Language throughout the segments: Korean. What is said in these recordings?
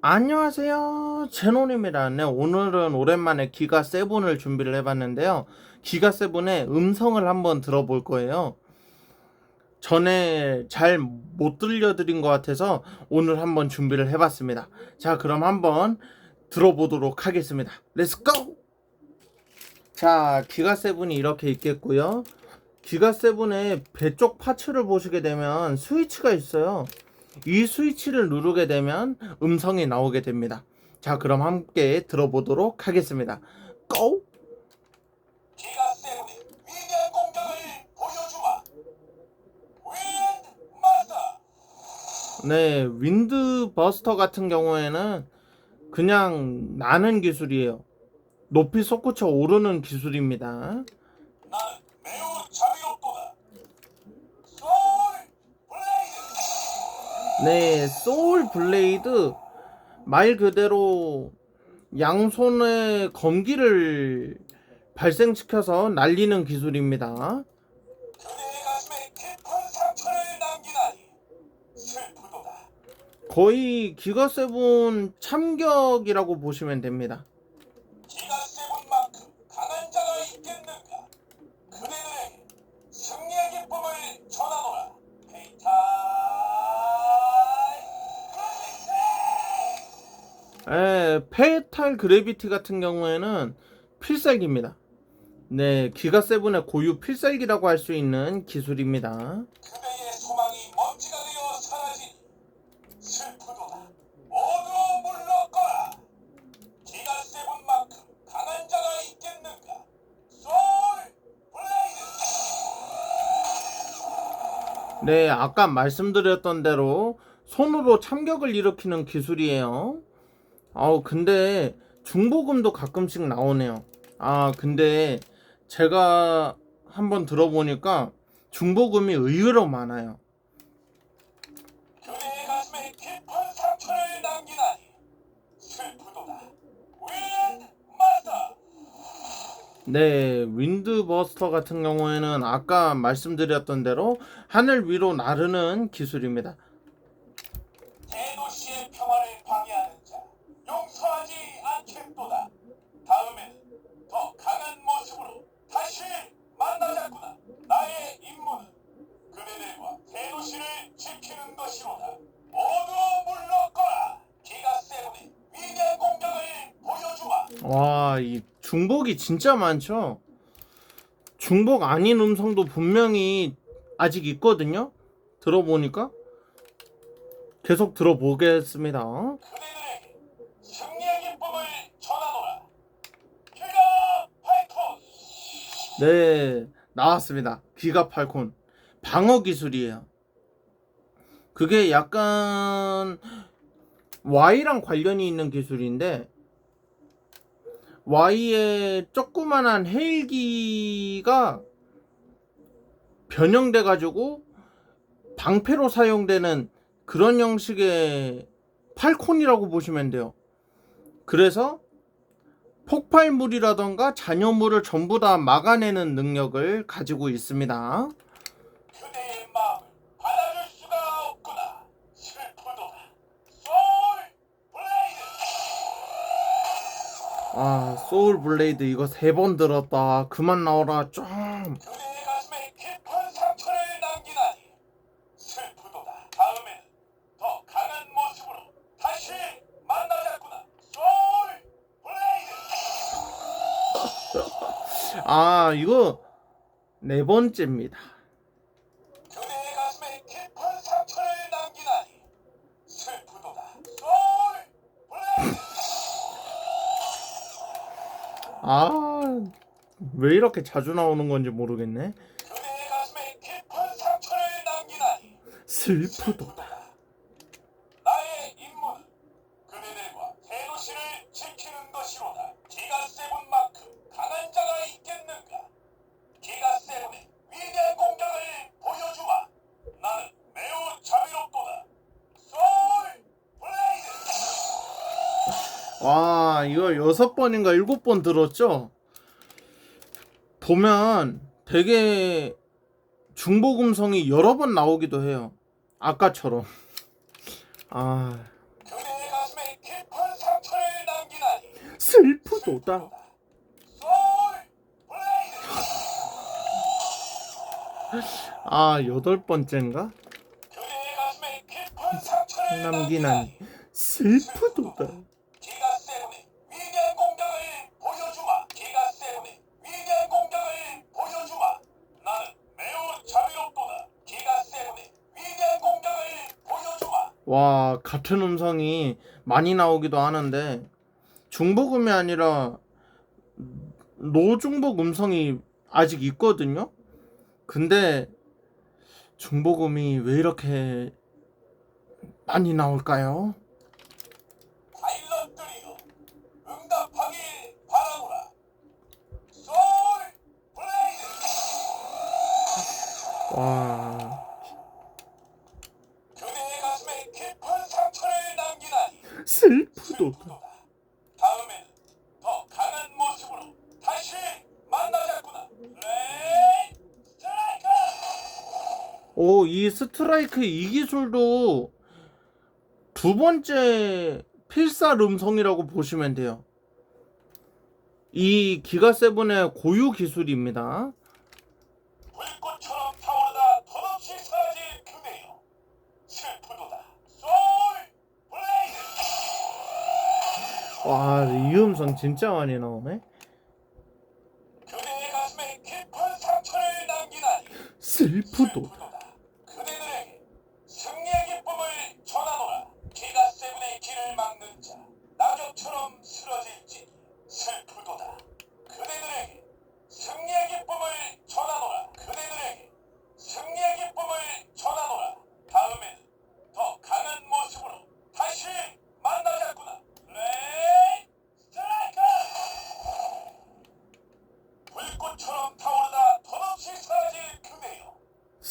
안녕하세요. 제논입니다. 네, 오늘은 오랜만에 기가 세븐을 준비를 해봤는데요. 기가 세븐의 음성을 한번 들어볼 거예요. 전에 잘 못 들려드린 것 같아서 오늘 한번 준비를 해봤습니다. 자, 그럼 한번 들어보도록 하겠습니다. 렛츠 고! 자, 기가 세븐이 이렇게 있겠고요. 기가 세븐의 배쪽 파츠를 보시게 되면 스위치가 있어요. 이 스위치를 누르게 되면 음성이 나오게 됩니다. 자, 그럼 함께 들어보도록 하겠습니다. 고! 네, 윈드 버스터 같은 경우에는 그냥 나는 기술이에요. 높이 솟구쳐 오르는 기술입니다. 나는 매우 자비롭도다. 소울 블레이드. 네, 소울 블레이드 말 그대로 양손에 검기를 발생시켜서 날리는 기술입니다. 거의 기가 세븐 참격이라고 보시면 됩니다. 페탈 그래비티 같은 경우에는 필살기입니다. 네, 기가 세븐의 고유 필살기라고 할 수 있는 기술입니다. 네, 아까 말씀드렸던 대로 손으로 참격을 일으키는 기술이에요. 아우, 근데 중보금도 가끔씩 나오네요. 아, 근데 제가 한번 들어보니까 중보금이 의외로 많아요. 네, 윈드버스터 같은 경우에는 아까 말씀드렸던 대로 하늘 위로 나르는 기술입니다. 대도시의 평화를 방해하는 자 용서하지 않겠도다. 다음에는 더 강한 모습으로 다시 만나자꾸나. 나의 임무는 그대들과 대도시를 지키는 것이로다. 모두 물러거라. 기가 세븐의 위대한 공격을 이 중복이 진짜 많죠? 중복 아닌 음성도 분명히 아직 있거든요? 들어보니까? 계속 들어보겠습니다. 네, 나왔습니다. 기가 팔콘. 방어 기술이에요. 그게 약간 Y랑 관련이 있는 기술인데 Y의 조그만한 헬기가 변형돼 가지고 방패로 사용되는 그런 형식의 팔콘이라고 보시면 돼요. 그래서 폭발물이라던가 잔여물을 전부 다 막아내는 능력을 가지고 있습니다. 아, 소울 블레이드 이거 세 번 들었다. 그만 나오라 좀. 그대의 가슴에 깊은 상처를 남기다니. 슬프도다. 다음에는 더 강한 모습으로 다시 만나자꾸나. 소울 블레이드. 아, 이거 네 번째입니다. 아, 왜 이렇게 자주 나오는 건지 모르겠네. 슬프도다. 와, 이거 여섯 번인가 일곱 번 들었죠? 보면 되게 중복음성이 여러 번 나오기도 해요. 아까처럼. 아, 슬프도다. 아 여덟 번째인가? 남기나니 슬프도다. 와 같은 음성이 많이 나오기도 하는데 중복음이 아니라 노중복 음성이 아직 있거든요. 근데 중복음이 왜 이렇게 많이 나올까요? 파일럿들이여 응답하길 바라노라. 소울 블레이드 와 슬프도다. 다음에는 더 강한 모습으로 다시 만나자꾸나. 레이 스트라이커! 오, 이 스트라이크 이 기술도 두 번째 필살 음성이라고 보시면 돼요. 이 기가 세븐의 고유 기술입니다. 불꽃처럼 와, 이 음성 진짜 많이 나오네. 슬프도.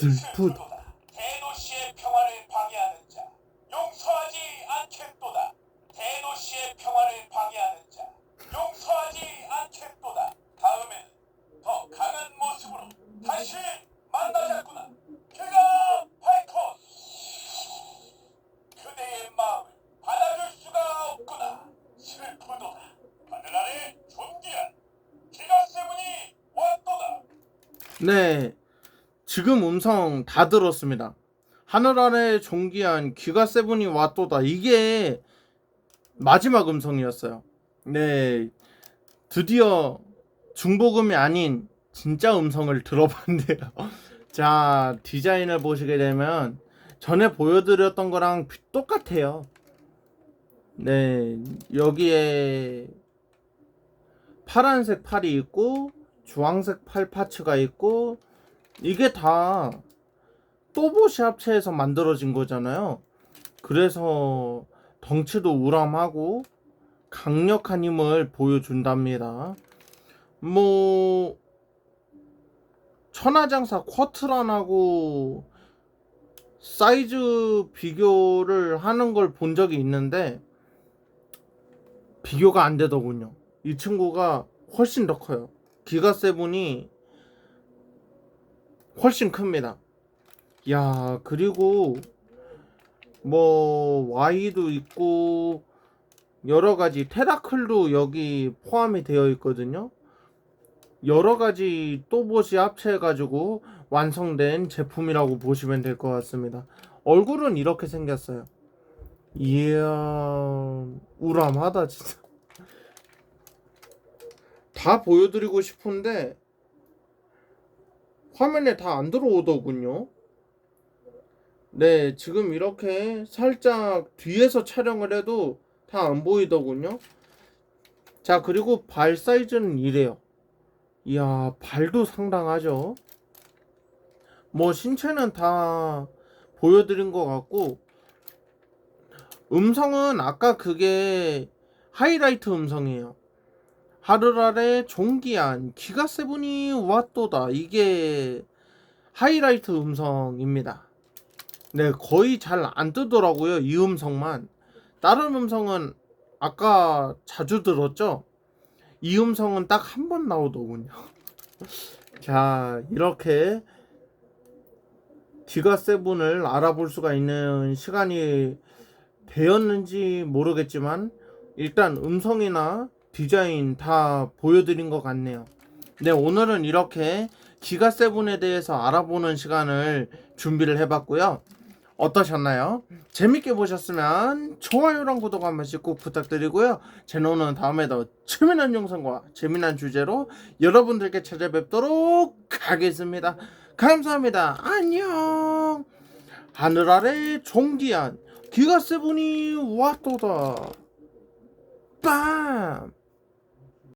슬프도다. 대도시의 평화를 방해하는 자 용서하지 않겠도다. 대도시의 평화를 방해하는 자 용서하지 않겠도다. 다음엔 더 강한 모습으로 다시 만나자꾸나. 그가 파이콘 그대의 마음을 받아줄 수가 없구나. 슬프도다. 하늘 아래 존귀한 기가 세븐이 왔도다. 네. 지금 음성 다 들었습니다. 하늘 아래 존귀한 기가 세븐이 왔도다. 이게 마지막 음성이었어요. 네. 드디어 중복음이 아닌 진짜 음성을 들어봤는데요. 자, 디자인을 보시게 되면 전에 보여드렸던 거랑 비- 똑같아요. 네. 여기에 파란색 팔이 있고 주황색 팔 파츠가 있고 이게 다 또봇이 합체해서 만들어진 거잖아요. 그래서 덩치도 우람하고 강력한 힘을 보여준답니다. 뭐 천하장사 쿼트란하고 사이즈 비교를 하는 걸 본 적이 있는데 비교가 안 되더군요. 이 친구가 훨씬 더 커요. 기가 세븐이 훨씬 큽니다. 야, 그리고 뭐 Y도 있고 여러 가지 테라클도 여기 포함이 되어 있거든요. 여러 가지 또봇이 합체해 가지고 완성된 제품이라고 보시면 될 것 같습니다. 얼굴은 이렇게 생겼어요. 이야, 우람하다 진짜. 다 보여드리고 싶은데 화면에 다 안 들어오더군요. 네, 지금 이렇게 살짝 뒤에서 촬영을 해도 다 안 보이더군요. 자, 그리고 발 사이즈는 이래요. 이야, 발도 상당하죠. 뭐 신체는 다 보여드린 것 같고 음성은 아까 그게 하이라이트 음성이에요. 아래 종기한 기가 세븐이 왔도다. 이게 하이라이트 음성입니다. 네, 거의 잘 안 뜨더라고요. 이 음성만. 다른 음성은 아까 자주 들었죠? 이 음성은 딱 한 번 나오더군요. 자, 이렇게 기가 세븐을 알아볼 수가 있는 시간이 배웠는지 모르겠지만 일단 음성이나 디자인 다 보여드린 것 같네요. 네, 오늘은 이렇게 기가 세븐에 대해서 알아보는 시간을 준비를 해봤고요. 어떠셨나요? 재밌게 보셨으면 좋아요랑 구독 한 번씩 꼭 부탁드리고요. 제노는 다음에 더 재미난 영상과 재미난 주제로 여러분들께 찾아뵙도록 하겠습니다. 감사합니다. 안녕. 하늘 아래 종기한 기가 세븐이 왔도다. 빰.